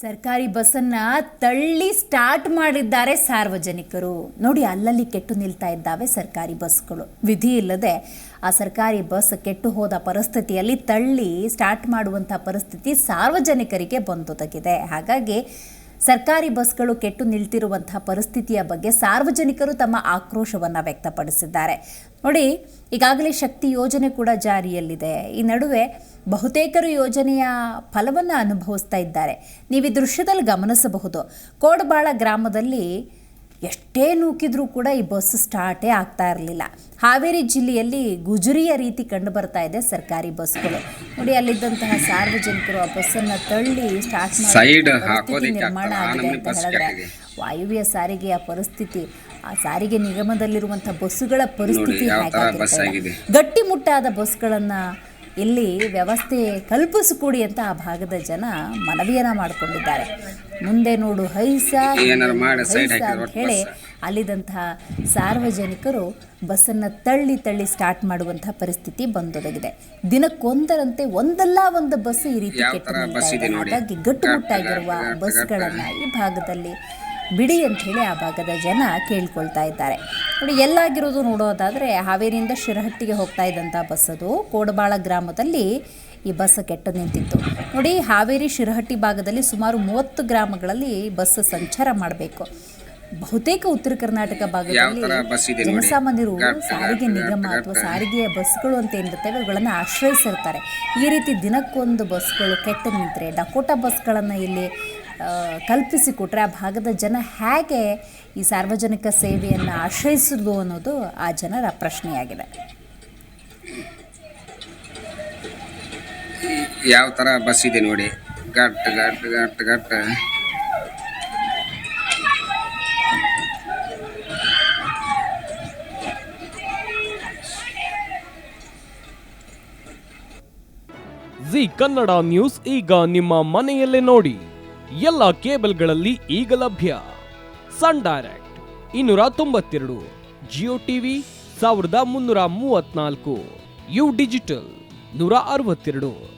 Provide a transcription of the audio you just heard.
ಸರ್ಕಾರಿ ಬಸ್ಸನ್ನ ತಳ್ಳಿ ಸ್ಟಾರ್ಟ್ ಮಾಡಿದ್ದಾರೆ ಸಾರ್ವಜನಿಕರು. ನೋಡಿ, ಅಲ್ಲಲ್ಲಿ ಕೆಟ್ಟು ನಿಲ್ತಾ ಇದ್ದಾವೆ ಸರ್ಕಾರಿ ಬಸ್ಗಳು. ವಿಧಿ ಇಲ್ಲದೆ ಆ ಸರ್ಕಾರಿ ಬಸ್ ಕೆಟ್ಟು ಹೋದ ಪರಿಸ್ಥಿತಿಯಲ್ಲಿ ತಳ್ಳಿ ಸ್ಟಾರ್ಟ್ ಮಾಡುವಂಥ ಪರಿಸ್ಥಿತಿ ಸಾರ್ವಜನಿಕರಿಗೆ ಬಂದೊದಗಿದೆ. ಹಾಗಾಗಿ ಸರ್ಕಾರಿ ಬಸ್ಗಳು ಕೆಟ್ಟು ನಿಲ್ತಿರುವಂತಹ ಪರಿಸ್ಥಿತಿಯ ಬಗ್ಗೆ ಸಾರ್ವಜನಿಕರು ತಮ್ಮ ಆಕ್ರೋಶವನ್ನು ವ್ಯಕ್ತಪಡಿಸಿದ್ದಾರೆ. ನೋಡಿ, ಈಗಾಗಲೇ ಶಕ್ತಿ ಯೋಜನೆ ಕೂಡ ಜಾರಿಯಲ್ಲಿದೆ. ಈ ನಡುವೆ ಬಹುತೇಕರು ಯೋಜನೆಯ ಫಲವನ್ನು ಅನುಭವಿಸ್ತಾ ಇದ್ದಾರೆ. ನೀವು ಈ ದೃಶ್ಯದಲ್ಲಿ ಗಮನಿಸಬಹುದು. ಕೋಡಬಾಳ ಗ್ರಾಮದಲ್ಲಿ ಎಷ್ಟೇ ನೂಕಿದ್ರೂ ಕೂಡ ಈ ಬಸ್ ಸ್ಟಾರ್ಟೇ ಆಗ್ತಾ ಇರಲಿಲ್ಲ. ಹಾವೇರಿ ಜಿಲ್ಲೆಯಲ್ಲಿ ಗುಜರಿಯ ರೀತಿ ಕಂಡು ಬರ್ತಾ ಇದೆ ಸರ್ಕಾರಿ ಬಸ್ಗಳು. ನೋಡಿ ಅಲ್ಲಿದ್ದಂತಹ ಸಾರ್ವಜನಿಕರು ಆ ಬಸ್ಸನ್ನು ತಳ್ಳಿ ಸ್ಟಾರ್ಟ್ ಮಾಡಿ ನಿರ್ಮಾಣ ಆಗಿದೆ ಅಂತ ಹೇಳಿದ್ರೆ ವಾಯುವ್ಯ ಸಾರಿಗೆಯ ಪರಿಸ್ಥಿತಿ ಆ ಸಾರಿಗೆ ನಿಗಮದಲ್ಲಿರುವಂಥ ಬಸ್ಸುಗಳ ಪರಿಸ್ಥಿತಿ ಹೇಗಾಗಿರುತ್ತೆ. ಗಟ್ಟಿಮುಟ್ಟಾದ ಬಸ್ಗಳನ್ನು ಇಲ್ಲಿ ವ್ಯವಸ್ಥೆ ಕಲ್ಪಿಸಿಕೊಡಿ ಅಂತ ಆ ಭಾಗದ ಜನ ಮನವಿಯನ್ನ ಮಾಡಿಕೊಂಡಿದ್ದಾರೆ. ಮುಂದೆ ನೋಡು ಹೈಸ. ಅಂತ ಹೇಳಿ. ಅಲ್ಲಿದ್ದಂತಹ ಸಾರ್ವಜನಿಕರು ಬಸ್ಸನ್ನು ತಳ್ಳಿ ತಳ್ಳಿ ಸ್ಟಾರ್ಟ್ ಮಾಡುವಂತಹ ಪರಿಸ್ಥಿತಿ ಬಂದೊದಗಿದೆ. ದಿನಕ್ಕೊಂದರಂತೆ ಒಂದಲ್ಲ ಒಂದು ಬಸ್ ಈ ರೀತಿ ಕೆಟ್ಟು. ಹಾಗಾಗಿ ಗಟ್ಟುಮುಟ್ಟಾಗಿರುವ ಗಟ್ಟು, ಗಟ್ಟು, ಬಸ್ಗಳನ್ನು ಈ ಭಾಗದಲ್ಲಿ ಬಿಡಿ ಅಂತ ಹೇಳಿ ಆ ಭಾಗದ ಜನ ಕೇಳ್ಕೊಳ್ತಾ ಇದ್ದಾರೆ. ನೋಡಿ ಎಲ್ಲಾಗಿರೋದು ನೋಡೋದಾದರೆ ಹಾವೇರಿಯಿಂದ ಶಿರಹಟ್ಟಿಗೆ ಹೋಗ್ತಾ ಇದ್ದಂಥ ಬಸ್ ಅದು. ಕೋಡಬಾಳ ಗ್ರಾಮದಲ್ಲಿ ಈ ಬಸ್ ಕೆಟ್ಟು ನಿಂತಿತ್ತು ನೋಡಿ ಹಾವೇರಿ ಶಿರಹಟ್ಟಿ ಭಾಗದಲ್ಲಿ ಸುಮಾರು ಮೂವತ್ತು ಗ್ರಾಮಗಳಲ್ಲಿ ಬಸ್ ಸಂಚಾರ ಮಾಡಬೇಕು ಬಹುತೇಕ ಉತ್ತರ ಕರ್ನಾಟಕ ಭಾಗದಲ್ಲಿ. ಜನಸಾಮಾನ್ಯರು ಸಾರಿಗೆ ನಿಗಮ ಅಥವಾ. ಸಾರಿಗೆಯ ಬಸ್ಗಳು ಅಂತ ಏನಿರ್ತವೆ ಅವುಗಳನ್ನು ಆಶ್ರಯಿಸಿರ್ತಾರೆ ಈ ರೀತಿ ದಿನಕ್ಕೊಂದು ಬಸ್ಗಳು ಕೆಟ್ಟು ನಿಂತರೆ ಡಕೋಟಾ ಬಸ್ಗಳನ್ನು ಇಲ್ಲಿ ಕಲ್ಪಿಸಿಕೊಟ್ರೆ ಆ ಭಾಗದ ಜನ ಹೇಗೆ ಈ ಸಾರ್ವಜನಿಕ ಸೇವೆಯನ್ನು ಆಶ್ರಯಿಸಿದ್ವು ಅನ್ನೋದು ಆ ಜನರ ಪ್ರಶ್ನೆಯಾಗಿದೆ ಯಾವ ತರ ಬಸ್ ಇದೆ ನೋಡಿ. ಗಟ್ ಗಟ್ ಗಟ್ ಗಟ್. ಜಿ ಕನ್ನಡ ನ್ಯೂಸ್ ಈಗ ನಿಮ್ಮ ಮನೆಯಲ್ಲೇ ನೋಡಿ. ಎಲ್ಲ ಕೇಬಲ್ಗಳಲ್ಲಿ ಈಗ ಲಭ್ಯ. ಸನ್ ಡೈರೆಕ್ಟ್ ಇನ್ನೂರ ತೊಂಬತ್ತೆರಡು, ಜಿಯೋ ಟಿವಿ ಸಾವಿರದ ಮುನ್ನೂರ ಮೂವತ್ನಾಲ್ಕು ಯು ಡಿಜಿಟಲ್ ನೂರ ಅರವತ್ತೆರಡು.